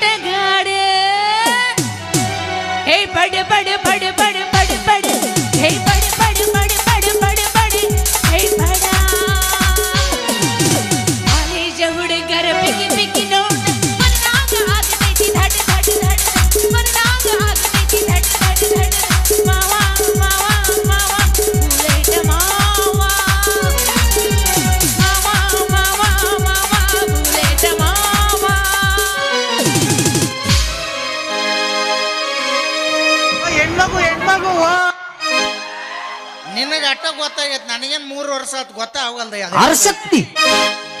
Bullet ಗಾಡಿ ಹೇ ಬಡಿ ಬಡಿ ನಿನಗೆ ಅಟ್ಟ ಗೊತ್ತಾಗೈತೆ ನನಗೇನು ಮೂರು ವರ್ಷ ಆತು ಗೊತ್ತಾಗಲ್ದ ಅರ್ಶಕ್ತಿ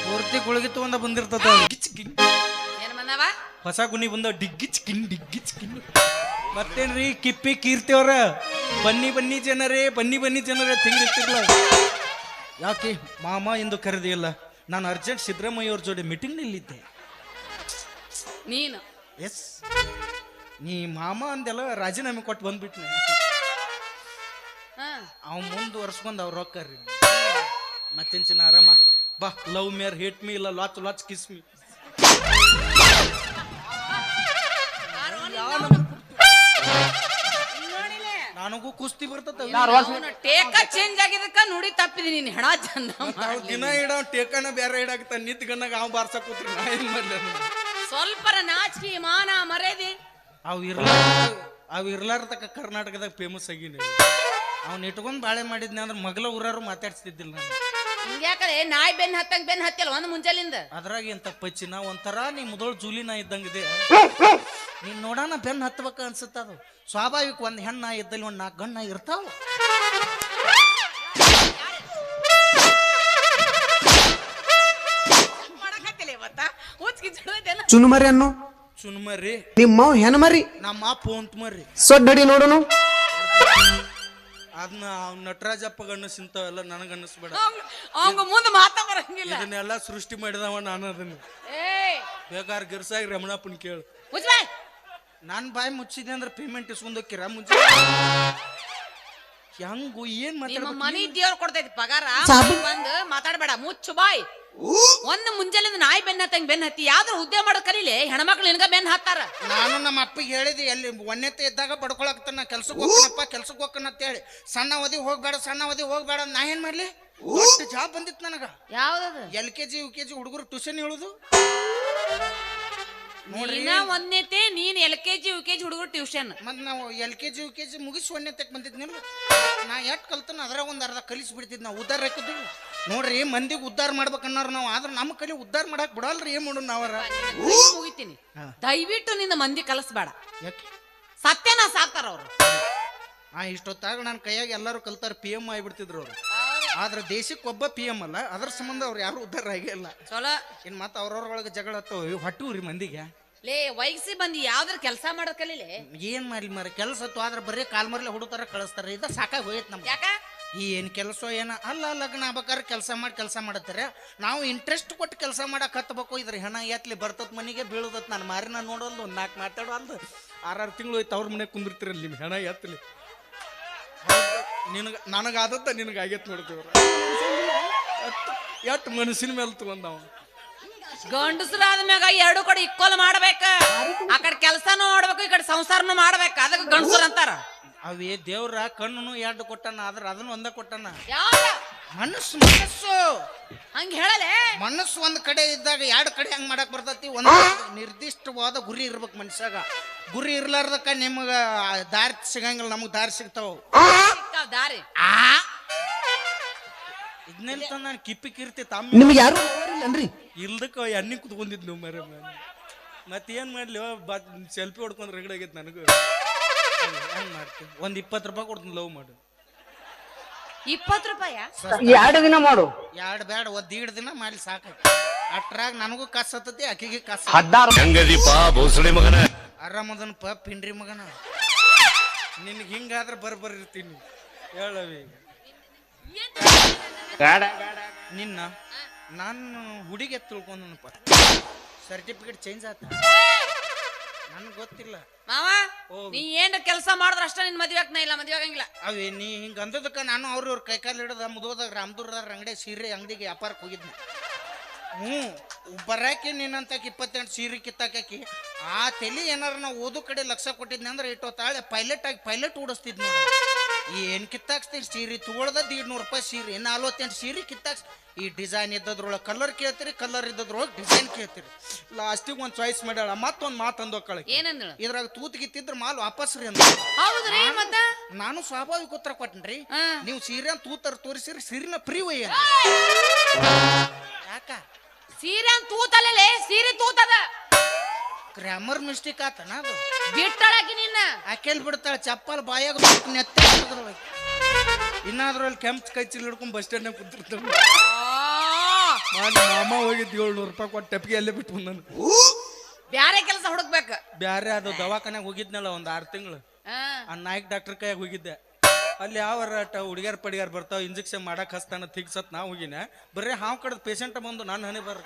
ಪೂರ್ತಿ ಗುಳಿಗೆ ತಗೊಂಡ ಬಂದಿರ್ತದ. ಏನ್ ಬಂದವ ಹೊಸ ಗುಣಿ ಬಂದ ಡಿಗ್ಗಿ ಕಿನ್ ಡಿಗ್ಗಿ ಕಿನ್. ಮತ್ತೇನ್ರಿ ಕಿಪ್ಪಿ ಕೀರ್ತಿ ಅವ್ರ ಬನ್ನಿ ಬನ್ನಿ ಜನರೇ ಬನ್ನಿ ಬನ್ನಿ ಜನರೇ ತಿಂಗಳಿರ್ತಿರ್ಲ ಯಾಕೆ ಮಾಮ ಎಂದು ಕರೆದಿಲ್ಲ. ನಾನು ಅರ್ಜೆಂಟ್ ಸಿದ್ದರಾಮಯ್ಯ ಅವ್ರ ಜೋಡಿ ಮೀಟಿಂಗ್ ನಿಲ್ಲಿದ್ದೆ. ನೀನು? ಎಸ್. ನೀ ಮಾಮ ಅಂದೆಲ್ಲ ರಾಜೀನಾಮೆ ಕೊಟ್ಟು ಬಂದ್ಬಿಟ್ನೆ. ಹಾ ಅವ್ ಅವ್ರು ಅವ್ರ ರೊಕ್ಕರಿ ರೀ. ಚಿನ್ನ ಆರಾಮ. ಬಾ ಲವ್ ಮೇರ್ ಹಿಟ್ ಮೀ ಇಲ್ಲ ಲಾಚ್ ಲಾಚ್ ಕಿಸ್ ಮೀ ನನಗೂ ಕುಸ್ತಿ ಬರ್ತದ ಟೇಕ ಚೇಂಜ್ ಆಗಿದ್ದಕ್ಕ ನೋಡಿ ತಪ್ಪಿದಿ ನೀನು ಹೆಣ ಚಂದ ದಿನ ಇಡ ಟೇಕನ ಬೇರೆ ಇಡಾಕತ್ತ ನಿತ್ ಗನ್ನಾಗ ಅವ್ ಬಾರ್ಸಕ್ ಕೂತ್ರಿ. ನಾ ಏನ್ ಮಾಡ್ಲಿ ಸ್ವಲ್ಪರ ನಾಚಿಕೆ ಮಾನ ಮರೆದಿ ಅವ್ ಇರ್ಲಾರ ಅವ್ ಇರ್ಲಾರ್ದಕ್ಕ ಕರ್ನಾಟಕದಾಗ ಫೇಮಸ್ ಆಗೀನಿ. ಅವ್ನ ಇಟ್ಕೊಂಡ್ ಬಾಳೆ ಮಾಡಿದ್ನ ಅಂದ್ರೆ ಮಗಲ ಊರಾರು ಮಾತಾಡ್ಸ್ತಿದ್ದಿಲ್ಲ ನಾನು. ಹಿಂಗ್ಯಾಕಲೆ ನಾಯಿ ಬೆನ್ ಹತ್ತಂಗ್ ಬೆನ್ ಹತ್ತಿಲ್ಲ ಒಂದ್ ಮುಂಜಾಲಿಂದ? ಅದ್ರಾಗ ಏನ್ ನಾ ಒಂಥರ ನೀ ಮೊದಲು ಜೂಲಿನ ಇದ್ದಂಗಿದೆ ನೀನ್ ನೋಡೋಣ ಬೆನ್ ಹತ್ತಬೇಕ ಅನ್ಸುತ್ತ ಅದು. ಸ್ವಾಭಾವಿಕ ಒಂದ್ ಹೆಣ್ಣ ಇದ್ದಲ್ಲಿ ಒಂದ್ ನಾಲ್ಕು ಗಣ್ಣ ಇರ್ತಾವ. ಮಾಡಕತ್ತಿಲ್ಲ ಇವತ್ತ? ಹುಚ್ಕಿ ಜಡೋದೆಲ್ಲ ಚುನುಮರಿ ಅನ್ನು? ಚುನ್ಮರಿ. ನಿಮ್ಮವ್ ಹೆಣ್ಮರಿ? ನಮ್ಮ ಫೋನ್ ಮರ್ರಿ ಸೊಡ್ಡಡಿ ನೋಡೋನು. ಅದನ್ನ ಅವ್ನ ನಟರಾಜಪ್ಪ ಗಣ್ಣಸಿಂತವೆಲ್ಲ ನನಗ ಅನ್ನಿಸ್ಬೇಡ. ಅವಂಗ ಮುಂದೆ ಮಾತಾ ಬರಂಗಿಲ್ಲ ಇದನ್ನೆಲ್ಲ ಸೃಷ್ಟಿ ಮಾಡಿದವ ನಾನು ಅದನ್ನ. ಏಯ್. ಬೇಕಾದ್ರೆ ಗಿರ್ಸಾಗಿ ರಮಣಪ್ಪನ ಕೇಳು. ಮುಜ್ಬಾಯ್. ನಾನು ಬಾಯಿ ಮುಚ್ಚಿದೆ ಅಂದ್ರೆ ಪೇಮೆಂಟ್ ಇಸ್ಕೊಂಡೋಕ್ಕಿರ ಮುಂಚೆ ಹೆಂಗು ಏನ್ ಮಾತಾಡ ಮನಿ ದೇವ್ರ ಕೊಡ್ತೈತಿ ಪಗಾರ ಬಂದು ಮಾತಾಡಬೇಡ ಮುಚ್ಚು ಬಾಯ್. ಒಂದ್ ಮುಂಜಾನೆ ನಾಯಿ ಬೆನ್ನ ಹತ್ತಂಗ್ ಬೆನ್ ಹತ್ತಿ ಯಾವ್ದ್ರ ಉದ್ಯೋಗ ಮಾಡೋ ಕಲೀಲಿ ಹೆಣ್ಮಕ್ಳು ನಿನಗ ಬೆನ್ ಹತ್ತಾರ? ನಾನು ನಮ್ಮ ಅಪ್ಪಗೆ ಹೇಳಿದೆ ಎಲ್ಲಿ ಒನ್ನೆತ್ತೆ ಇದ್ದಾಗ ಬಡ್ಕೊಳಕ್ತಾನ ಕೆಲ್ಸಕ್ಕೆ ಹೋಗ್ತಾನಪ್ಪ ಕೆಲ್ಸಕ್ಕೆ ಹೋಗ್ಕನ ಅಂತ ಹೇಳಿ. ಸಣ್ಣ ಅವಧಿ ಹೋಗ್ಬೇಡ ಸಣ್ಣ ಅವಧಿ ಹೋಗ್ಬೇಡ ನಾ ಏನ್ ಮಾಡ್ಲಿ? ಜಾಬ್ ಬಂದಿತ್ತು ನನಗ. ಯಾವ್ದದು? L K G U K G ಹುಡುಗರು ಟ್ಯೂಷನ್ ಹೇಳುದು? ನೀನ ಒಂದನೇತೆ ನೀನ್ L K G U K G ಹುಡುಗರು ಟ್ಯೂಷನ್ ಮತ್ ನಾವು L K G U K G ಮುಗಿಸಿ ಒನ್ನೆತ್ತಕ್ಕೆ ಬಂದಿದ್ನಿಲ್ಲ ನಾ ಎಟ್ ಕಲ್ತನ ಅದ್ರಾಗ ಒಂದ್ ಅರ್ಧ ಕಲಿಸಿ ಬಿಡ್ತಿದ್ ನಾವು ಉದ್ದಾರ ಹಾಕಿದ್ವಿ. ನೋಡ್ರಿ ಮಂದಿಗೆ ಉದ್ದಾರ ಮಾಡ್ಬೇಕನ್ನಾರ ನಾವು ಆದ್ರೆ ನಮ್ಮ ಕಲಿ ಉದ್ದಾರ ಮಾಡಕ್ ಬಿಡಲ್ರಿ ಏನ್ ಮಾಡೋಣ ನಾವರ ಮುಗಿತೀನಿ. ದಯವಿಟ್ಟು ನಿನ್ನ ಮಂದಿ ಕಲಿಸ್ಬೇಡ. ಯಾಕೆ? ಸತ್ಯನ ಸಾಕ್ತಾರ ಅವ್ರು. ಆ ಇಷ್ಟೊತ್ತಾಗ ನನ್ನ ಕೈಯಾಗ ಎಲ್ಲರೂ ಕಲ್ತಾರ ಪಿ ಎಂ ಆಗಿಬಿಡ್ತಿದ್ರು ಅವರು. ಆದ್ರೆ ದೇಶಕ್ಕೆ ಒಬ್ಬ ಪಿ ಎಂ ಅಲ್ಲ ಅದ್ರ ಸಂಬಂಧ ಅವ್ರು ಯಾರು ಉದ್ದಾರ ಆಗೇ ಇಲ್ಲ. ಚಲೋ. ಇನ್ ಮತ್ತೆ ಅವ್ರವ್ರೊಳಗೆ ಜಗಳ ಹತ್ತವ ಹೊಟ್ಟೂರಿ ಮಂದಿಗೆ. ಲೇ ವಯಸ್ಸಿ ಬಂದು ಯಾವ್ದ್ರ ಕೆಲಸ ಮಾಡೋದ್ ಕಲೀಲಿ? ಏನ್ ಮಾಡ್ಲಿ ಮರ ಕೆಲಸ ಹತ್ತು ಆದ್ರೆ ಬರೀ ಕಾಲ್ ಮರ್ಲೆ ಹುಡುತಾರ ಕಳಿಸ್ತಾರ. ಇದ ಸಾಕಾಗಿ ಹೋಯ್ತು ನಮ್ಗೆ. ಯಾಕ? ಈ ಏನ್ ಕೆಲಸ ಏನ ಅಲ್ಲ ಲಗ್ನ ಆಗ್ಬೇಕಾದ್ರೆ ಕೆಲಸ ಮಾಡಿ ಕೆಲಸ ಮಾಡತ್ತಾರೆ. ನಾವು ಇಂಟ್ರೆಸ್ಟ್ ಕೊಟ್ಟು ಕೆಲಸ ಮಾಡಕ್ ಹತ್ಬೇಕು ಇದ್ರ ಹೆಣ ಎತ್ಲಿ ಬರ್ತತ್ ಮನೆಗೆ ಬೀಳದತ್ ನಾನು. ಮಾರಿನ ನೋಡೋದು ಒಂದ್ ನಾಲ್ಕು ಮಾತಾಡೋಲ್ದು. ಆರಾರು ತಿಂಗಳು ಹೋಯ್ತು ಅವ್ರ ಮನೆ ಕುಂದಿರ್ತಿರಲ್ಲ ನಿಮ್ಮ ಹೆಣ ಎತ್ತಲಿ ನಿನಗ ನನಗಾದತ್ತ ನಿನಗೆ ಆಗೈತೆ ನೋಡ್ತೀವ್ರ ಎಷ್ಟು ಮನಸ್ಸಿನ ಮೇಲೆ ತಗೊಂಡವ. ಗಂಡಸರಾದ ಮ್ಯಾಗ ಎರಡು ಕಡೆ ಇಕ್ವಲ್ ಮಾಡ್ಬೇಕ. ಆ ಕಡೆ ಕೆಲ್ಸನೂ ಮಾಡ್ಬೇಕು ಈ ಕಡೆ ಸಂಸಾರನು ಮಾಡ್ಬೇಕು. ಅದಕ್ಕೆ ಗಂಡಸರು ಅಂತಾರ. ಅವೇ ದೇವ್ರ ಕಣ್ಣು ಎರಡು ಕೊಟ್ಟನ ಆದ್ರೆ ಅದನ್ನ ಒಂದ ಕೊಟ್ಟನ. ಮನಸ್ಸು ಮನಸ್ಸು. ಹಂಗ ಹೇಳಲೆ? ಮನಸ್ಸು ಒಂದ್ ಕಡೆ ಇದ್ದಾಗ ಎರಡು ಕಡೆ ಹಂಗೆ ಮಾಡಕ್ ಬರ್ತೈತಿ. ಒಂದ್ ನಿರ್ದಿಷ್ಟವಾದ ಗುರಿ ಇರ್ಬೇಕು ಮನುಷ್ಯಾಗ. ಗುರಿ ಇರ್ಲಾರ್ದಕ್ಕ ನಿಮ್ಗ ದಾರಿ ಸಿಗಂಗಿಲ್ಲ ನಮಗ್ ದಾರಿ ಸಿಗ್ತಾವ. ಸಿಕ್ಕಾವ್ ದಾರಿ. ಇದನ್ನೆಲ್ಲ ನಾನು ಕಿಪ್ಪಿ ಕಿರ್ತಿ ತಮ್ಮ. ನಿಮ್ಗೆ ಯಾರು ಅನ್ರಿ? ಇಲ್ದಕ್ಕ ಎಣ್ಣೆ ಕುತ್ಕೊಂಡಿದ್ ನೀವು ಮರ ಮತ್ತೇನ್ ಮಾಡ್ಲಿ ಬಾ ಸೆಲ್ಫಿ ಹೊಡ್ಕೊಂಡ್ ರಗಡ್ ಆಗೈತೆ ನನಗೂ. ಹೆಂಗ್ ಮಾಡ್ತೀನಿ ಒಂದ್ ಇಪ್ಪತ್ತು ರೂಪಾಯಿ ಕೊಡ್ತೀನಿ ಲವ್ ಮಾಡು. ಇಪ್ಪತ್ ರೂಪಾಯಿ ಎರಡು ದಿನ ಮಾಡು. ಎರಡು ಬೇಡ ಒಂದ್ ದೀಡ್ ದಿನ ಮಾಡಿ ಸಾಕು ಅಟ್ರಾಗ ನನಗೂ ಕಸ್ ಹತ್ತತಿ ಅಕ್ಕಿಗೆ ಕಸ್ ಹೆಂಗದಿಪ್ಪ ಬೋಸಳೆ ಮಗನ? ಆರಾಮದನಪ್ಪ ಪಿಂಡ್ರಿ ಮಗನ. ನಿನ್ಗೆ ಹಿಂಗಾದ್ರೆ ಬರ್ಬರ್ತೀನಿ ಇರ್ತೀನಿ. ಗಾಡ ನಿನ್ನ ನಾನು ಹುಡುಗಿ ತಿಳ್ಕೊಂಡನಪ್ಪ. ಸರ್ಟಿಫಿಕೇಟ್ ಚೇಂಜ್ ಆತ. ನನ್ಗೆ ಗೊತ್ತಿಲ್ಲ. ಮಾವ. ನೀ ಏನ್ ಕೆಲಸ ಮಾಡಿದ್ರ ಅಷ್ಟ ನಿನ್ ಮದ್ವೆ ಆಗ್ನ ಇಲ್ಲ ಮದ್ವೆ ಆಗಂಗಿಲ್ಲ. ಅವೇ ನೀ ಹಿಂಗ ಅಂದದಕ್ಕ ನಾನು ಅವ್ರ ಇವ್ರ ಕೈಕಾಲು ಹಿಡಿದ ಮುದೋದಾಗ ರಾಮದುರ್ದಾರ ಅಂಗಡಿ ಸೀರೆ ಅಂಗಡಿಗೆ ವ್ಯಾಪಾರಕ್ಕೆ ಹೋಗಿದ್ನಿ. ಹ್ಞೂ ಬರಾಕಿ ನಿನ್ನಂತಾಕಿ ಇಪ್ಪತ್ತೆಂಟು ಸೀರೆ ಕಿತ್ತಾಕಿ ಆ ತಲೆ ಏನಾರ ನಾವು ಓದೋ ಕಡೆ ಲಕ್ಷ ಕೊಟ್ಟಿದ್ನಿ ಅಂದ್ರೆ ಇಟ್ಟು ತಾಳೆ ಪೈಲಟ್ ಆಗಿ ಪೈಲಟ್ ಓಡಿಸ್ತಿದ್ ನೋಡಿ. ಏನ್ ಕಿತ್ತಾಕ್ಸ್ತೀನಿ? ಸೀರೆ ತಗೊಳ್ದ ದೀಡ್ ನೂರು ರೂಪಾಯಿ ಸೀರೆ ನಲ್ವತ್ತೆಂಟು ಸೀರೆ ಕಿತ್ತಾಕ್ಸ್. ಈ ಡಿಸೈನ್ ಇದ್ದದ್ರೊಳಗೆ ಕಲರ್ ಕೇಳ್ತೀರಿ ಕಲರ್ ಇದ್ದದ್ರೊಳಗೆ ಡಿಸೈನ್ ಕೇಳ್ತೀರಿ. ಲಾಸ್ಟಿಗೆ ಒಂದು ಚಾಯ್ಸ್ ಮಾಡ್ಯಾಳ ಮತ್ತೊಂದು ಮಾತು ಅಂದೋಕಳ ಏನಂದಳು? ಇದ್ರಾಗ ತೂತ್ ಗಿತ್ತಿದ್ರ ಮಾಲ್ ವಾಪಸ್ ರೀ ಅಂದ ಹೌದ್ರಿ ಮತ್ತ? ನಾನು ಸ್ವಾಭಾವಿಕ ಉತ್ತರ ಕೊಟ್ಟನ್ರಿ. ನೀವು ಸೀರೆ ತೂತರ ತೋರಿಸಿರಿ ಸೀರಿನ ಫ್ರೀ ಒಯ್ಯ ಯಾಕ? ಸೀರೆ ಅಂತ ತೂತಲ್ಲೇ ಸೀರೆ ತೂತದ. ಗ್ರಾಮರ್ ಮಿಸ್ಟೇಕ್ ಆತನ ಅದು? ಬಿಟ್ಟಳಾಕಿ ನಿನ್ನ? ಆಕೆಲ್ ಬಿಡ್ತಾಳೆ ಚಪ್ಪಲ್ ಬಾಯಾಗ ನೆತ್ತೆ. ಇನ್ನಾದ್ರಲ್ಲಿ ಕೆಂಪ್ ಕೈ ಚೀಲ ಹಿಡ್ಕೊಂಡ್ ಬಸ್ ಸ್ಟ್ಯಾಂಡ್ ಕುಂತಿರ್ತಾವೆ ಮಾಮ ಹೋಗಿದ್ದು ಏಳ್ನೂರು ರೂಪಾಯಿ ಕೊಟ್ಟು ಟೆಪ್ಗೆ ಅಲ್ಲೇ ಬಿಟ್ಟು ಬಂದನು. ಬ್ಯಾರೆ ಕೆಲಸ ಹುಡುಕ್ಬೇಕು? ಬ್ಯಾರೆ ಅದು ದವಾಖಾನೆಗೆ ಹೋಗಿದ್ನಲ್ಲ ಒಂದು ಆರು ತಿಂಗಳು. ಆ ನಾಯಕ್ ಡಾಕ್ಟರ್ ಕೈಯಾಗ ಹೋಗಿದ್ದೆ. ಅಲ್ಲಿ ಯಾವ ಹುಡುಗಿಯರ್ ಪಡಿಗಾರ ಬರ್ತಾವ ಇಂಜೆಕ್ಷನ್ ಮಾಡಕ್ ಹಸ್ತಾನ ತಿಗ್ಸತ್ ನಾ ಹೋಗಿನ. ಬರೀ ಹಾವು ಕಡದ ಪೇಷಂಟ್ ಬಂದು ನಾನು ಹನಿ ಬರ್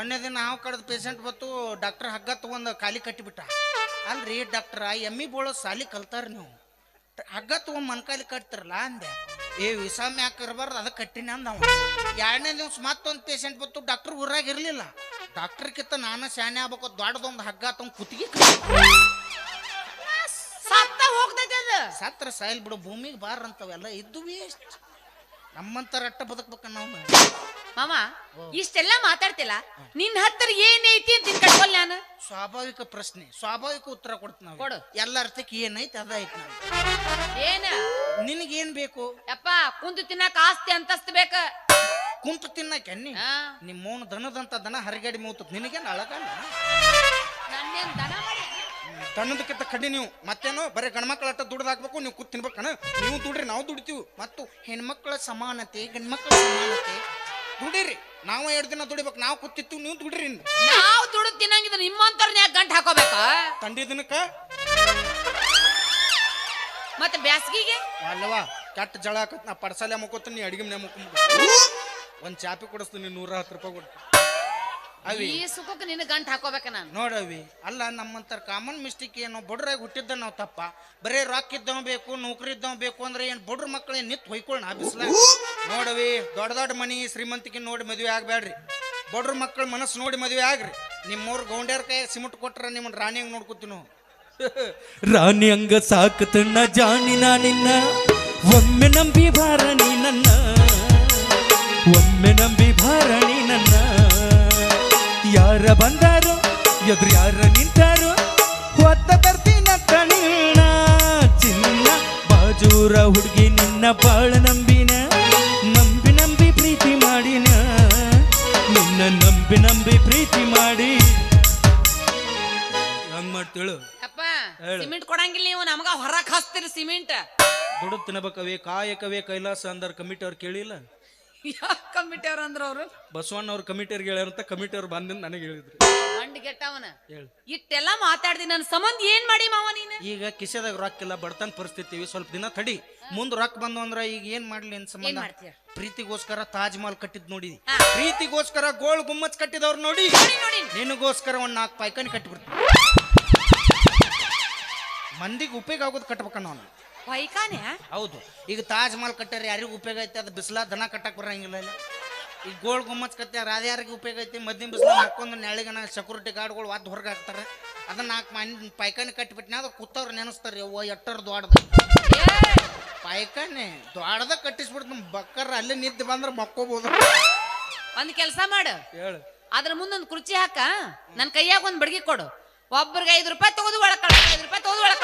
ಒಂದೇ ದಿನ ನಾವು ಕಡ್ದು ಪೇಷಂಟ್ ಬತ್ತು ಡಾಕ್ಟರ್ ಹಗ್ಗ ತಗೊಂಡು ಖಾಲಿ ಕಟ್ಟಿಬಿಟ್ಟ. ಅಲ್ರಿ ಡಾಕ್ಟ್ರ ಎಮ್ಮಿ ಬೋಳೋ ಸಾಲಿ ಕಲ್ತಾರ ನೀವು. ಹಗ್ಗ ತಗೊಂಡ್ ಮನ್ಕಾಲಿ ಕಟ್ತಿರಲ್ಲ ಅಂದೆ. ಏ ವಿಷ ಮ್ಯಾಕ್ ಇರಬಾರ್ದು ಅದಕ್ಕೆ ಕಟ್ಟಿನ ಅಂದ ಎರಡನೇ ದಿವ್ಸ ಮತ್ತೊಂದು ಪೇಷಂಟ್ ಬತ್ತು ಡಾಕ್ಟರ್ ಊರಾಗ ಇರ್ಲಿಲ್ಲ. ಡಾಕ್ಟರ್ಕಿಂತ ನಾನು ಶಾನೆ ಆಗ್ಬೇಕು ದೊಡ್ಡದೊಂದು ಹಗ್ಗ ತಗೊಂಡ್ ಕುತ್ತಿಗೆ ಸತ್ತ ಹೋಗ್ತೈತಿ ಅದು. ಸತ್ರ ಸಾಯಿಲ್ ಬಿಡು ಭೂಮಿಗೆ ಬಾರ ಅಂತವೆಲ್ಲ ಇದ್ದು ವೇಸ್ಟ್ ನಮ್ಮಂತ ರಟ್ಟ ಬದುಕ್ಬೇಕ ನಾವು. ಮಾಮ ಇಷ್ಟೆಲ್ಲ ಮಾತಾಡ್ತಿಲ್ಲ? ನಿನ್ ಹತ್ತಿರ ಏನೈತಿ ಅಂತ ಕಟ್ಕೊಲ್ ನಾನು. ಸ್ವಾಭಾವಿಕ ಪ್ರಶ್ನೆ ಸ್ವಾಭಾವಿಕ ಉತ್ತರ ಕೊಡ್ತೀನಿ ಕೊಡು. ಎಲ್ಲ ಅರ್ಥಕ್ಕೆ ಏನೈತಿ ಅದ ಐತಿ ನಾವು ಏನ? ನಿನಗೇನ್ ಬೇಕು? ಯಪ್ಪ ಕುಂತು ತಿನ್ನಾಕ ಆಸ್ತಿ ಅಂತಸ್ತ್ ಬೇಕ. ಕುಂತು ತಿನ್ನಕ್ಕೆ ಅನ್ನಿ ಆ, ನಿಮ್ಮ ಮೌನ ದನದಂತ ದನ ಹರಿಗಡಿ ಮೂತತ್ ನಿನಗೇನು ಅಳಗಲ್ಲ? ನನ್ನೇನ್ ದನ ಮಾಡಿ? ದನದಕ್ಕಿಂತ ಕಡಿ ನೀವು. ಮತ್ತೇನು ಬರೀ ಗಂಡ್ಮಕ್ಳ ಅಟ್ಟ ದುಡ್ದು ಹಾಕ್ಬೇಕು ನೀವು ಕೂತ್ ತಿನ್ಬೇಕಣ ನೀವು ದುಡ್ರಿ ನಾವು ದುಡಿತೀವಿ. ಮತ್ತು ಹೆಣ್ಮಕ್ಳ ಸಮಾನತೆ ಗಂಡ್ಮಕ್ಳ ಸಮಾನತೆ ದುಡಿರಿ. ನಾವು ಎರಡು ದಿನ ದುಡಿಬೇಕು ನಾವು ಕೂತಿತ್ತು ನೀವು ದುಡ್ರಿ ನಾವು ದುಡ್ದು ತಿನ್ನಂಗಿದ್ರೆ ನಿಮ್ಮಂತವ್ರನ್ನ ಯಾಕೆ ಗಂಟ್ ಹಾಕೋಬೇಕ? ತಂಡಿ ದಿನಕ್ಕ ಮತ್ತೆ ಬ್ಯಾಸ್ಗಿಗೆ? ಅಲ್ಲವಾ ಕೆಟ್ಟ ಜಳ ಹಾಕತ್ ನಾ ಪಡ್ಸಲೆ ಮುಕ್ಕೋತೀನಿ ನೀ ಅಡಿಗೆ ಮನೆ ಮುಕ್ಕೊಂಬಿಡು ಒಂದು ಚಾಪಿ ಕೊಡಿಸ್ತೀನಿ ನೂರ ಹತ್ತು ರೂಪಾಯಿ ಕೊಟ್ಟು ಅವಿ. ಈ ಸುಖಕ್ಕೆ ನಿನ್ನ ಗಂಟು ಹಾಕೋಬೇಕ ನಾನು. ನೋಡವಿ ಅಲ್ಲ ನಮ್ಮಂತರ ಕಾಮನ್ ಮಿಸ್ಟೇಕ್ ಏನು ಬಡ್ರಾಗಿ ಹುಟ್ಟಿದ್ದ ನಾವು ತಪ್ಪ. ಬರೇ ರೊಕ್ಕ ಇದ್ದವ ಬೇಕು ನೌಕರಿ ಇದ್ದವ ಬೇಕು ಅಂದ್ರೆ ಏನು ಬಡ್ರ ಮಕ್ಕಳೇ ಏನು ನಿತ್ ಹೊಯ್ಕೊಳ್ಳ ಬಿಸ್ಲ ನೋಡವಿ ದೊಡ್ಡ ದೊಡ್ಡ ಮನಿ ಶ್ರೀಮಂತಿಕೆ ನೋಡಿ ಮದುವೆ ಆಗ್ಬೇಡ್ರಿ ಬಡ್ರ ಮಕ್ಕಳ ಮನಸ್ಸು ನೋಡಿ ಮದುವೆ ಆಗ್ರಿ. ನಿಮ್ಮೂರ್ ಗೌಂಡ್ಯಾರ ಕೈ ಸಿಮೆಂಟ್ ಕೊಟ್ರ ನಿಮ್ಮನ್ನ ರಾಣಿಯಂಗ್ ನೋಡ್ಕೊತೀವಿ ನಾವು ರಾಣಿ ಹಂಗ ಸಾಕತಣ್ಣ ಜಾನಿನ ನಿನ್ನ. ಒಮ್ಮೆ ನಂಬಿ ಭಾರಣಿ ನನ್ನ. ಒಮ್ಮೆ ನಂಬಿ ಭಾರಣಿ ನನ್ನ. ಯಾರ ಬಂದಾರೋ ಎದುರು ಯಾರ ನಿಂತಾರೋ? ಹೊತ್ತ ತರ್ತೀನಂತ ನಿನ್ನ ಚಿನ್ನ ಬಾಜೂರ ಹುಡುಗಿ ನಿನ್ನ ಬಾಳ ನಂಬಿನ. ನಂಬಿ ನಂಬಿ ಪ್ರೀತಿ ಮಾಡಿನ. ನಿನ್ನ ನಂಬಿ ನಂಬಿ ಪ್ರೀತಿ ಮಾಡಿ. ಹಂಗ್ ಮಾಡ್ತೇಳು. ಅಪ್ಪ ಹೇಳು. ಸಿಮೆಂಟ್ ಕೊಡಂಗಿಲ್ಲ ನೀವು ನಮಗ ಹೊರಕ್ ಹಚ್ತೀರಿ ಸಿಮೆಂಟ್. ದುಡ್ಡು ತಿನ್ನಬೇಕವೇ ಕಾಯಕವೇ ಕೈಲಾಸ ಅಂದರ್ ಕಮಿಟಿ ಅವ್ರು ಕೇಳಿಲ್ಲ? ಯಾಕೆ ಅವ್ರ ಅಂದ್ರ ಅವ್ರು? ಬಸವಣ್ಣ ಅವ್ರ ಕಮಿಟಿಯವ್ರಿಗೆ ಹೇಳ್ಯಾರಂತ ಕಮಿಟಿ ಅವ್ರು ಬಂದಿಂದ ನನಗೆ ಹೇಳಿದ್ರು. ಮಂಡ್ ಗೆಟ್ಟವನ? ಹೇಳು. ಇಟ್ಟೆಲ್ಲ ಮಾತಾಡ್ದಿ ನನ್ನ ಸಂಬಂಧ ಏನ್ ಮಾಡಿ ಮಾವ ನೀನು? ಈಗ ಕಿಸೆದಾಗ ರೊಕ್ಕ ಇಲ್ಲ ಬಡತನ ಪರಿಸ್ಥಿತಿ ಸ್ವಲ್ಪ ದಿನ ತಡಿ. ಮುಂದ್ ರೊಕ್ಕ ಬಂದು ಅಂದ್ರ ಈಗ ಏನ್ ಮಾಡ್ಲಿ ಅಂತ ಏನ್ ಸಂಬಂಧ ಮಾಡ್ತೀಯ? ಪ್ರೀತಿಗೋಸ್ಕರ ತಾಜ್ ಮಹಲ್ ಕಟ್ಟಿದ್ ನೋಡಿ. ಪ್ರೀತಿಗೋಸ್ಕರ ಗೋಳ್ ಗುಮ್ಮಚ್ ಕಟ್ಟಿದವ್ರು ನೋಡಿ. ನೋಡಿ ನೋಡಿ. ನಿನಗೋಸ್ಕರ ಒಂದ್ ನಾಲ್ಕು ಪಾಯ್ಕಾನಿ ಕಟ್ಟಿಬಿಡ್ತೀನಿ. ಮಂದಿಗೆ ಉಪಯೋಗ ಆಗೋದು ಕಟ್ಬೇಕನ್ನ ನಾವು ಪೈಖಾನೆ ಹೌದು. ಈಗ ತಾಜ್ ಮಹಲ್ ಕಟ್ಟಾರ ಯಾರಿಗೂ ಉಪಯೋಗ ಐತೆ? ಅದು ಬಿಸಿಲ ದನ ಕಟ್ಟಕ್ ಬರಂಗಿಲ್ಲ ಇಲ್ಲ. ಈಗ ಗೋಳ್ ಗುಮ್ಮಚ್ ಕಟ್ಟಾರ ಯಾರಿಗೆ ಉಪಯೋಗ ಐತಿ? ಮದ್ದಿನ ಬಿಸಿಲ ಮಕ್ಕೊಂದು ನೆಳಿಗನ ಸೆಕ್ಯೂರಿಟಿ ಗಾರ್ಡ್ಗಳು ವಾದ್ ಹೊರಗೆ ಹಾಕ್ತಾರೆ. ಅದನ್ನ ನಾಲ್ಕು ಮನೆ ಪೈಕಾನೆ ಕಟ್ಟಿಬಿಟ್ಟಿನ ಅದು ಕೂತವ್ರು ನೆನೆಸ್ತಾರೆ ಯವ್ವ ಎಟ್ಟರ್ ದೊಡ್ಡದು. ಪೈಕಾನೆ ದ್ವಾಡ್ದ ಕಟ್ಟಿಸ್ಬಿಡ್ತು ಬಕ್ಕರ ಅಲ್ಲೇ ನಿದ್ದೆ ಬಂದ್ರೆ ಮಕ್ಕೋಬಹುದು ಒಂದು ಕೆಲಸ ಮಾಡು. ಹೇಳು. ಅದ್ರ ಮುಂದೊಂದು ಕುರ್ಚಿ ಹಾಕ. ನನ್ನ ಕೈಯಾಗ ಒಂದು ಬಡ್ಗಿ ಕೊಡು. ಒಬ್ಬರಿಗೆ ಐದು ರೂಪಾಯಿ ತಗೋದು ಒಳಕ ಐದು ರೂಪಾಯಿ ತಗೋದು ಒಳಕ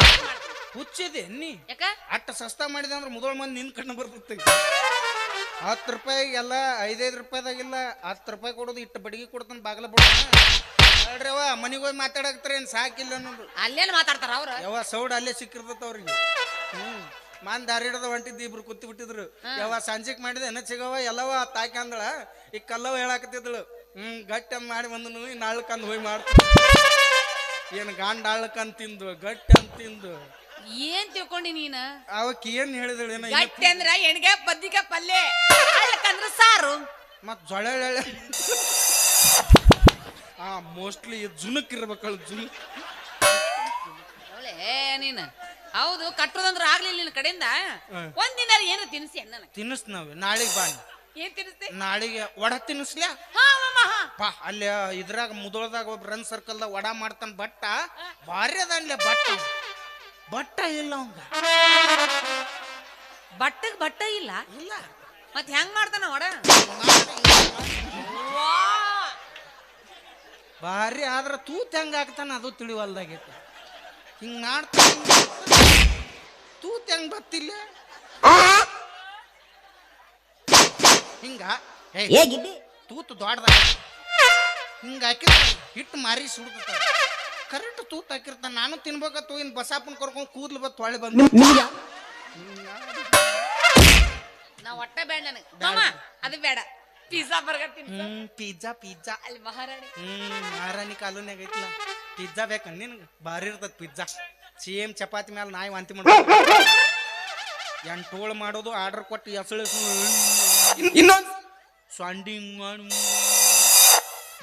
ಹುಚ್ಚಿದೆ ನೀ ಯಾಕ? ಅಟ್ಟ ಸಸ್ತಾ ಮಾಡಿದೆ ಅಂದ್ರೆ ಮೊದಲ ಮಂದಿ ನಿನ್ ಕಣ್ಣು ಬರ್ತಿತ್ತು. ಹತ್ತು ರೂಪಾಯಿ ಎಲ್ಲ ಐದೈದು ರೂಪಾಯಿದಾಗಿಲ್ಲ ಹತ್ತು ರೂಪಾಯಿ ಕೊಡೋದು ಇಟ್ಟು ಬಡಿಗೆ ಕೊಡ್ತಾನೆ ಬಾಗಲ ಬಿಡ್ತಾನೆ ಹೇಳ್ರವ ಮನೆಗೆ ಹೋಗಿ ಮಾತಾಡಕ್ತಾರೆ ಏನು ಸಾಕಿಲ್ಲ ಅನ್ನೋದು. ಅಲ್ಲೇನ್ ಮಾತಾಡ್ತಾರ ಅವ್ರ? ಯಾವ ಸೌಡ್ ಅಲ್ಲೇ ಸಿಕ್ಕಿರ್ತೈತೆ ಅವ್ರಿಗೆ. ಹ್ಮ್. ಮಾನ್ ದಾರಿ ಹಿಡ್ದ ಹೊಂಟಿದ್ದು ಇಬ್ರು ಕುತ್ತಿ ಬಿಟ್ಟಿದ್ರು. ಯಾವ ಸಂಜೆಕ್ ಮಾಡಿದೆ ಏನ ಸಿಗವ ಎಲ್ಲವ ತಾಕಿ ಅಂದಳ ಈ ಕಲ್ಲವ ಹೇಳಾಕತ್ತಿದ್ಳು ಹ್ಮ್ ಗಟ್ಟಿ ಅಂದ್ ಮಾಡಿ ಬಂದನು ನಾಳ್ಕಂದ್ ಹೋಗಿ ಮಾಡ್ತ ಏನು ಗಾಂಡ ಆಳ್ಕಂದ್ ತಿಂದು ಗಟ್ಟಿ ಅಂತ ತಿಂದು. ಏನ್ ತಿಳ್ಕೊಂಡಿ ನೀನ? ಅವಕ್ ಏನ್ ಹೇಳಿದಳು ಏನೋ ಗಟ್ಟಿ ಅಂದ್ರ ಎಣ್ಗೆ ಬದ್ನಿಕಾಯಿ ಪಲ್ಯ ಅಲ್ಲಕ್ಕಂದ್ರ ಸಾರು. ಮತ್ ಜೊಳೆ ಆ ಮೋಸ್ಟ್ಲಿ ಜುನಕ್ ಇರ್ಬೇಕಳು ಜುನಕ್ ಏ ನೀನು. ಹೌದು ಕಟ್ಟೋದಂದ್ರ ಆಗ್ಲಿಲ್ಲ ನಿನ್ನ ಕಡೆಯಿಂದ. ಒಂದಿನ ಏನು ತಿನ್ಸಿ ಅನ್ನ ತಿನ್ನಿಸ್ ನಾವ್ ನಾಳೆಗ್ ಬಾ ನೀ. ಏನ್ ತಿನ್ನಿಸ್ತೆ? ನಾಳೆಗೆ ವಡ ತಿನ್ನಿಸ್ಲ್ಯಾ? ಹಾ ಮಾಮ ಹಾ. ಪಾ ಅಲ್ಲಿ ಇದ್ರಾಗ ಮುದೋಳದಾಗ ಒಬ್ಬ ರನ್ ಸರ್ಕಲ್ದಾಗ ವಡ ಮಾಡ್ತಾನ ಬಟ್ಟ ಭಾರಿ ಅದ ಅಲ್ಲೇ ಬಟ್ಟ ಬಟ್ಟ ಇಲ್ಲ ಅವಂಗ. ಬಟ್ಟಗ್ ಬಟ್ಟ ಇಲ್ಲ? ಇಲ್ಲ. ಮತ್ ಹೆಂಗ್ ಮಾಡ್ತಾನ ಒಡ ಭಾರಿ ಆದ್ರ ತೂತ್ ಹೆಂಗ ಹಾಕ್ತಾನ ಅದು ತಿಳಿವಲ್ದಾಗೈತೆ. ಹಿಂಗ್ ಮಾಡ್ತಾನ ತೂತ್ ಹೆಂಗ್ ಬತ್ತಿಲ್ಲ? ಹಿಂಗ. ತೂತು ದೊಡ್ಡದ ಹಿಂಗ ಹಾಕಿದ್ರೆ ಹಿಟ್ಟು ಮಾರಿ ಸುಡ್ತಾನ ಕರೆಕ್ಟ್ ತೂತ್ ಹಾಕಿರ್ತಾನೆ. ನಾನು ತಿನ್ಬೇಕತ್ತು ಇನ್ ಬಸಾಪನ್ ಕರ್ಕೊಂಡು ಕೂದ್ಲು ಬತ್ ಹೊಳೆ ಬಂದು ನಾ ಒಟ್ಟ ಬೇಡ ನನಗೆ. ಮಾಮ ಅದು ಬೇಡ ಪಿಜ್ಜಾ ಬರ್ಗರ್ ಹ್ಮ್ ಪಿಜ್ಜಾ ಪಿಜ್ಜಾ ಅಲ್ಲಿ ಮಹಾರಾಣಿ. ಹ್ಮ್ ಮಹಾರಾಣಿ ಕಾಲೋನ್ಯಾಗ ಐತ್ಲ. ಪಿಜ್ಜಾ ಬೇಕ? ನಿನಗೆ ಭಾರಿ ಇರ್ತದ ಪಿಜ್ಜಾ ಸೇಮ್ ಚಪಾತಿ ಮೇಲೆ ನಾಯಿ ವಾಂತಿ ಮಾಡ ಎಂಟೋಳು ಮಾಡೋದು ಆರ್ಡರ್ ಕೊಟ್ಟು ಎಸಳು. ಇನ್ನೊಂದು ಸ್ವಂಡಿಂಗ್ ಮಾಡಿ.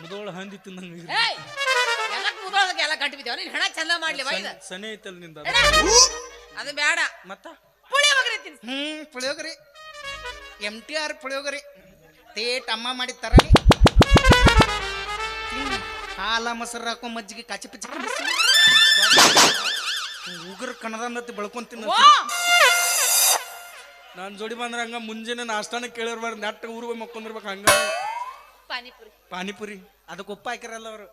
ಮುದೋಳು ಹಂದಿ ತಿಂದಂಗ ಏಯ್! ಗಂಟು ಬಿದ್ದಾವ ನೀನ್ ಹೆಣ ಚಂದ ಮಾಡ್ಲಿ ವೈದ ಸನಿ ಐತಲ್ನಿಂದ ಅದು. ಬೇಡ. ಮತ್ತ? ಪುಳಿ ಬಗ್ರಿ ತಿನ್ಸ. ಹ್ಮ್ puliyogare. M T R puliyogare. ತೇಟ್ ಅಮ್ಮ ಮಾಡಿದ ತರಲಿ. ಹಾಲ ಮೊಸರು ಹಾಕೋ ಮಜ್ಜಿಗೆ ಕಾಚಿ ಪಿಚ್ಚಿ ಉಗುರು ಕಣದಂದತಿ ಬೆಳ್ಕೊಂತೀನಿ ಓ! ನಾನು ಜೋಡಿ ಬಂದ್ರೆ ಹಂಗ ಮುಂಜಾನೆ ನಾಷ್ಟಾನ ಕೇಳಿರ್ಬಾರ್ದು. ನೆಟ್ಟ ಊರಿಗೆ ಹೋಗಿ ಮಕ್ಕೊಂದಿರ್ಬೇಕು ಹಂಗ. ಪಾನಿಪುರಿ. ಪಾನಿಪುರಿ. ಅದಕ್ಕೆ ಉಪ್ಪು ಹಾಕಿರಲ್ಲ ಅವರು.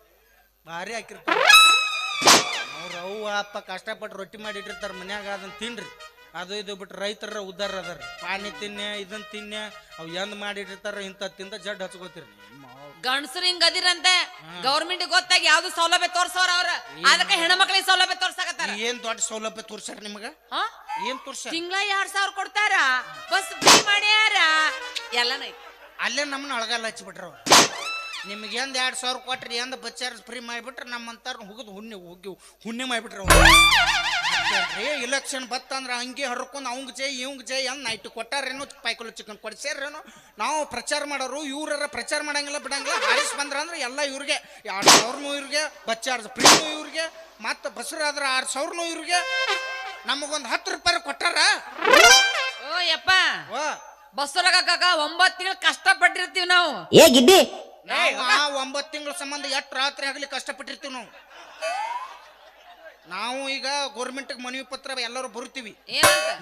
ಭಾರಿ ಹಾಕಿರ್ತಾರೆ. ಅವ್ರು ಅವ್ವ ಅಪ್ಪ ಕಷ್ಟಪಟ್ಟು ರೊಟ್ಟಿ ಮಾಡಿಟ್ಟಿರ್ತಾರೆ ಮನ್ಯಾಗ ಅದನ್ನ ತಿನ್ರಿ. ಅದು ಇದು ಬಿಟ್ಟು ರೈತರ ಉದ್ದಾರ ಅದರ ಪಾನಿ ತಿನ್ನೆ ಇದನ್ನ ತಿನ್ನೆ ಅವು ಎಂದ್ ಮಾಡಿಟ್ಟಿರ್ತಾರ ಇಂಥ ತಿಂದ ಜಡ್ ಹಚ್ಕೋತೀರಿ ಗಂಡಸರು ಹಿಂಗ್ ಅದಿರಂತೆ ಗೌರ್ಮೆಂಟ್ ಗೊತ್ತಾಗಿ ಯಾವ್ದು ಸೌಲಭ್ಯ ತೋರ್ಸೋರ ಅವ್ರ. ಅದಕ್ಕೆ ಹೆಣ್ಮಕ್ಳಿಗೆ ಸೌಲಭ್ಯ ತೋರ್ಸಕತ್ತಾರ. ಏನ್ ದೊಡ್ಡ ಸೌಲಭ್ಯ ತೋರ್ಸಾರ ನಿಮ್ಗ? ಏನ್ ತೋರ್ಸ ತಿಂಗ್ಳ ಎರಡ್ ಸಾವಿರ ಕೊಡ್ತಾರ ಬಸ್ ಫ್ರೀ ಮಾಡ್ಯಾರ. ಎಲ್ಲನೈತಿ ಅಲ್ಲೇ ನಮ್ಮನ್ನ ಒಳಗಲ್ಲ ಹಚ್ಚಿಬಿಟ್ರ ಅವ್ರು. ನಿಮ್ಗೆ ಎಂದ್ ಎರಡ್ ಸಾವಿರ ಕೊಟ್ರಿ ಎಂದ ಬಚ್ಚಾರ ಚಾರ್ಜ್ ಫ್ರೀ ಮಾಡಿಬಿಟ್ರೆ ನಮ್ಮಂತಾರ ಹುಗಿದು ಹುಣ್ಣೆ ಹೋಗಿ ಹುಣ್ಣೆ ಮಾಡಿಬಿಟ್ರೆ ಏ ಇಲೆಕ್ಷನ್ ಬತ್ತಂದ್ರೆ ಹಂಗೆ ಹರ್ಕೊಂಡು ಅವಂಗ ಜೈ ಇವಂಗ ಜೈ ಅಂದ್ ನೈಟ್ ಕೊಟ್ಟಾರೇನು ಪೈಕಲು ಚಿಕನ್ ಕೊಡ್ಸ್ಯಾರೇನು ನಾವು ಪ್ರಚಾರ ಮಾಡೋರು ಇವ್ರ ಪ್ರಚಾರ ಮಾಡಂಗಿಲ್ಲ ಬಿಡಂಗಿಲ್ಲ ಹಾರಿಸ್ ಬಂದ್ರ ಅಂದ್ರೆ ಎಲ್ಲ ಇವ್ರಿಗೆ ಎರಡು ಸಾವಿರನೂ ಇವ್ರಿಗೆ ಬಚ್ಚಾರ್ದು ಫ್ರೀನು ಇವ್ರಿಗೆ ಮತ್ತು ಬಸ್ರಾದ್ರ ಆರು ಸಾವಿರನೂ ಇವ್ರಿಗೆ. ನಮಗೊಂದು ಹತ್ತು ರೂಪಾಯಿ ಕೊಟ್ಟಾರ? ಓ ಯಪ್ಪ ವಾ. ಬಸ್ಸೊಳಗ ಒಂಬತ್ತು ತಿಂಗಳು ಕಷ್ಟಪಟ್ಟಿರ್ತೀವಿ ನಾವು. ನಾವು ಆ ಒಂಬತ್ತು ತಿಂಗಳ ಸಂಬಂಧ ಎಷ್ಟು ರಾತ್ರಿ ಆಗಲಿ ಕಷ್ಟಪಟ್ಟಿರ್ತೀವಿ ನಾವು. ನಾವು ಈಗ ಗೌರ್ಮೆಂಟ್ಗೆ ಮನವಿ ಪತ್ರ ಎಲ್ಲರೂ ಬರ್ತೀವಿ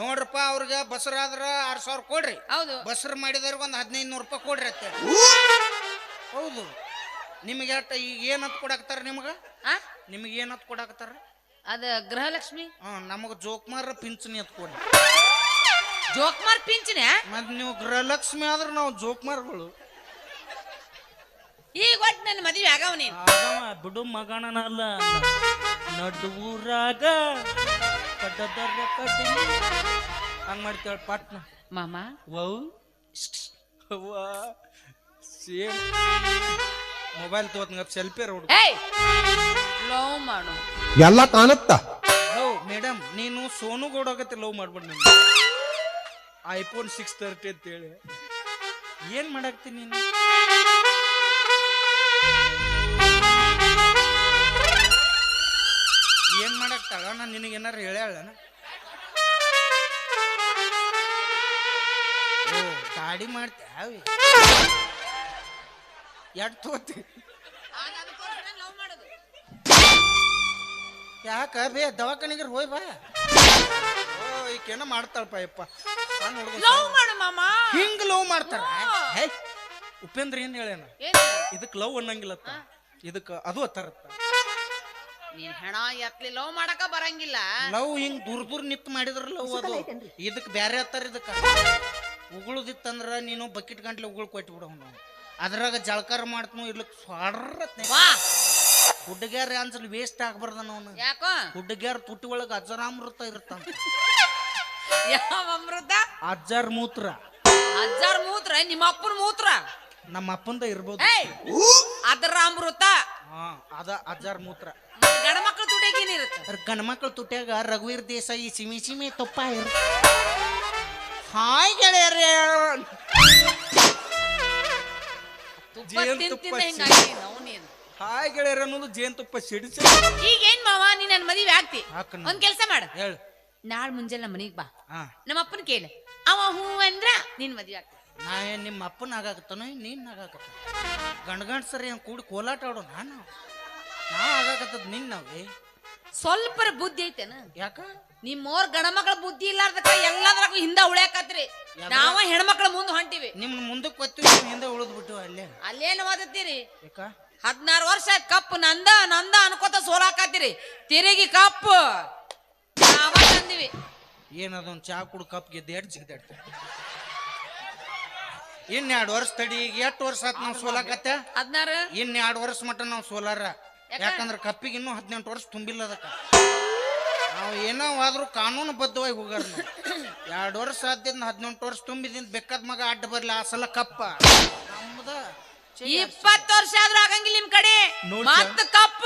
ನೋಡ್ರಪ್ಪ ಅವ್ರಿಗೆ ಬಸ್ರಾದ್ರ ಆರು ಸಾವಿರ ಕೊಡ್ರಿ. ಹೌದು. ಬಸ್ರು ಮಾಡಿದವ್ರಿಗೆ ಒಂದು ಹದಿನೈದು ನೂರು ರೂಪಾಯಿ ಕೊಡ್ರಿ ಅತ್ತೆ. ಹೌದು. ನಿಮ್ಗೆ ಅಟ್ಟ ಈಗ ಏನಂತ ಕೊಡಾಕತ್ತಾರ ನಿಮ್ಗೆ? ನಿಮ್ಗೆ ನಿಮಗೆ ಏನಂತ ಕೊಡಾಕತ್ತಾರ? ಅದ ಗೃಹಲಕ್ಷ್ಮಿ? ಹಾಂ ನಮಗ ಜೋಕ್ಮಾರ ಪಿಂಚಣಿ ಅಂತ ಕೊಡ್ರಿ. ಜೋಕ್ಮಾರ್ ಪಿಂಚಣಿ ಮತ್ ನೀವು ಗೃಹಲಕ್ಷ್ಮಿ ಆದ್ರೆ ನಾವು ಜೋಕ್ಮಾರ್ಗಳು. ಈಗ ಒಟ್ಟು ನನ್ನ ಮದುವೆ ಆಗವ ನೀನು. ಆಗವ ಬಿಡು ಮಗಣನಲ್ಲ ನಡುವೂರಾಗ ಕಡ್ಡದರ ಕಡ್ಡಿ ಹಂಗ್ ಮಾಡ್ತೇಳ ಪಾಟ್ನ. ಮಾಮ. ವೌ. ಅವ್ವ ಸೇಮ್. ಮೊಬೈಲ್ ತಗೋತ ಸೆಲ್ಫಿ ರೋಡ್. ಏಯ್ ಲವ್ ಮಾಡು. ಎಲ್ಲ ಕಾಣುತ್ತ? ಹೌ ಮೇಡಮ್ ನೀನು ಸೋನು ಗೌಡಗತ್ತೆ ಲವ್ ಮಾಡ್ಬಿಡ್ ನೀನು ಐಫೋನ್ ಸಿಕ್ಸ್ ತರ್ಟಿ ಅಂತೇಳಿ. ಏನ್ ಮಾಡಾಕ್ತೀನಿ ನೀನು? ಏನ್ ಮಾಡಕ್ಕೆ ತಗೋಣ ನಿನಗೆ ಏನಾರು ಹೇಳ್ಯಾಳನ ಓ ಗಾಡಿ ಮಾಡ್ತೇವಿ ಎಟ್ ತೋತಿ ಯಾಕ ಬೇ ದವಾಖಾನಿಗೆ ಹೋಯ್ ಬಾ. ಓ ಈಕೇನ ಮಾಡ್ತಾಳಪ್ಪ ಯಪ್ಪ ಸಣ್ಣ ಹುಡುಗ ಲವ್ ಮಾಡು ಮಾಮ. ಹಿಂಗ್ ಲವ್ ಮಾಡ್ತಾರ? ಹಾ. ಉಪೇಂದ್ರ ಏನ್ ಹೇಳೇನ ಏನ್ ಇದಕ್ಕೆ ಲವ್ ಅನ್ನಂಗಿಲ್ಲತ್ತ. ಇದಕ್ ಅದು ಅತ್ತಾರತ್ತ. ನೀನ್ ಹೆಣ ಎತ್ಲಿ ಲವ್ ಮಾಡಕ ಬರಂಗಿಲ್ಲ. ಲವ್ ಹಿಂಗ್ ದೂರ ದೂರ ನಿತ್ ಮಾಡಿದ್ರ ಲವ್ ಅದು. ಇದಕ್ ಬ್ಯಾರೆ ಹತ್ತಾರ ಇದಕ್ಕ? ಉಗುಳುದಿತ್ತಂದ್ರ ನೀನು ಬಕೆಟ್ ಗಂಟ್ಲೆ ಉಗುಳ್ ಕೊಟ್ಟು ಬಿಡವ್ ನಾವು ಅದ್ರಾಗ ಜಳಕಾರ ಮಾಡ್ತನು ಇರ್ಲಿಕ್ ಸ್ವಾಡ್ರತ್ನೆ ವಾ. ಹುಡುಗ್ಯಾರ ಅನ್ಸಲ್ ವೇಸ್ಟ್ ಆಗ್ಬಾರ್ದ ಅವನು. ಯಾಕೋ? ಹುಡುಗ್ಯಾರ ತುಟಿ ಒಳಗ ಅಜರಾಮೃತ ಇರುತ್ತಂತ ಯಾವ ಅಮೃತ? ಅಜ್ಜಾರ್ ಮೂತ್ರ. ಅಜ್ಜಾರ್ ಮೂತ್ರ ನಿಮ್ಮ ಅಪ್ಪನ ಮೂತ್ರ. ನಮ್ಮ ಅಪ್ಪಂದ ಇರ್ಬೋದು ಅದರ ಅಮೃತ. ಹಾ ಅದ ಅಜ್ಜಾರ್ ಮೂತ್ರ. ಗಂಡ ಮಕ್ಳು ತುಟಿಗೇನಿರುತ್ತೆ ಗಂಡ ಮಕ್ಳ ತುಟ್ಯಾಗ ರಘುವೀರ್ ದೇಸಾಯಿ ಸಿಮಿ ಸಿಮಿ ತುಪ್ಪ ಇರುತ್ತೆ. ಹಾಯ್ ಗೆಳೆಯರೇ. ತುಪ್ಪ ಜೇನ್ ತುಪ್ಪ ತಿಂದ ಹಿಂಗಾಗಿ ನಾವು ನೀನು ಹಾಯ್ ಗೆಳೆಯರ ಅನ್ನೋದು ಜೇನುತುಪ್ಪ ಸಿಡಿಸ. ಈಗೇನ್ ಮಾವ ನೀ ನನ್ನ ಮದುವೆ ಆಗ್ತಿ? ಹಾಕಣ್ಣ. ಒಂದ್ ಕೆಲಸ ಮಾಡ. ಹೇಳು. ನಾಳೆ ಮುಂಜಾನೆ ನಮ್ಮ ಮನೆಗೆ ಬಾ. ಹಾ. ನಮ್ಮ ಅಪ್ಪನ ಕೇಳ. ಅವ ಹೂ ಅಂದ್ರ ನಿನ್ ಮದ್ವೆ ಆಗ್ತಿ. ನಾ ಏನ್ ನಿಮ್ಮ ಅಪ್ಪನ ಆಗಾಕತ್ತಾನ ನೀನ್ ಆಗಾಕತ್ತ ಗಂಡ ಗಂಡ ಸರಿ ಏನ್ ಕೂಡಿ ಕೋಲಾಟ ಆಡೋ ನಾನು ನಾ ಆಗಾಕತ್ತದ ನಿನ್ ನಾವೇ? ಸ್ವಲ್ಪ ಬುದ್ಧಿ ಐತೇನ? ಯಾಕ? ನಿಮ್ಮೋರ್ ಗಣಮಕ್ಳ ಬುದ್ಧಿ ಇಲ್ಲಾರ್ದಕ್ಕ ಎಲ್ಲದ್ರಾಗ ಹಿಂದ ಉಳ್ಯಾಕತ್ರಿ. ನಾವ ಹೆಣ್ಮಕ್ಳ ಮುಂದ್ ಹೊಂಟಿವಿ. ಮುಂದೆ ಮುಂದಕ್ಕೆ ಕೊತ್ತೀವಿ ಹಿಂದೆ ಉಳಿದ್ ಬಿಟ್ಟು ಅಲ್ಲೇ? ಅಲ್ಲೇನ್ ಓದತ್ತೀರಿ? ಯಾಕ? ಹದಿನಾರು ವರ್ಷ ಆಯ್ತು ಕಪ್ ನಂದ ನಂದ ಅನ್ಕೋತ ಸೋಲಾಕತ್ತೀರಿ. ತಿರುಗಿ ಕಪ್ಪು. ನಾವ ತಂದಿವಿ. ಏನದೊಂದು ಚಾ ಕುಡ್ ಕಪ್ ಗೆದ್ದೆ ಎರಡು ಇನ್ ಎರಡು ವರ್ಷ ತಡಿ ಈಗ ಎಷ್ಟು ವರ್ಷ ಆತ್ ನಾವು ಸೋಲಾಕತ್ತೆ? ಹದಿನಾರು ಇನ್ನೆರಡು ವರ್ಷ ಮಟ್ಟ ನಾವು ಸೋಲಾರ. ಯಾಕಂದ್ರೆ ಕಪ್ಪಿಗೆ ಇನ್ನೂ ಹದಿನೆಂಟು ವರ್ಷ ತುಂಬಿಲ್ಲ ಅದಕ್ಕ. ನಾವು ಏನೋ ಆದ್ರೂ ಕಾನೂನು ಬದ್ಧವಾಗಿ ಹೋಗಾರ ಎರಡು ವರ್ಷ ಆದ್ದಿಂದ ಹದಿನೆಂಟು ವರ್ಷ ತುಂಬಿದಿಂದ ಬೆಕ್ಕದ ಮಗ ಅಡ್ಡ ಬರ್ಲಿ ಆ ಸಲ ಕಪ್ಪ. ನಮ್ದ ಇಪ್ಪತ್ತು ವರ್ಷ ಆದ್ರೂ ಆಗಂಗಿಲ್ಲ ನಿಮ್ ಕಡೆ. ಕಪ್ಪ ಮತ್ತ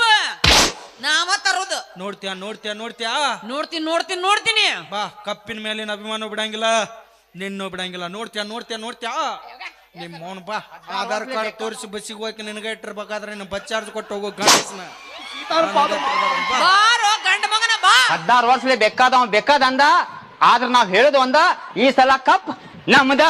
ನಾವ ತರೋದು ನೋಡ್ತೀಯ ನೋಡ್ತೀಯ ನೋಡ್ತ್ಯಾ? ನೋಡ್ತೀನಿ ನೋಡ್ತೀನಿ ನೋಡ್ತೀನಿ. ಬಾ ಕಪ್ಪಿನ ಮೇಲಿನ ಅಭಿಮಾನ ಬಿಡಂಗಿಲ್ಲ. ನಿನ್ನೂ ಬಿಡಂಗಿಲ್ಲ ನೋಡ್ತ್ಯಾ ನೋಡ್ತ್ಯಾ ನೋಡ್ತ್ಯಾ? ನಿಮ್ಮ ಮೌನ ಬಾ. ಆಧಾರ್ ಕಾರ್ಡ್ ತೋರಿಸಿ ಬಸ್ಸಿಗೆ ಹೋಗಿ ನಿನಗೆ ಇಟ್ಟಿರ್ಬೇಕಾದ್ರೆ ನಿನ್ನ ಬಸ್ ಚಾರ್ಜ್ ಕೊಟ್ಟು ಹೋಗೋ ಗಣಸನ ಬಾರೋ ಗಂಡ ಮಗನ ಬಾ. ಹದಿನಾರು ಬೇಕಾದಂದ ಆದ್ರ ನಾವ್ ಹೇಳುದು ಒಂದ ಈ ಸಲ ಕಪ್ ನಮ್ದ.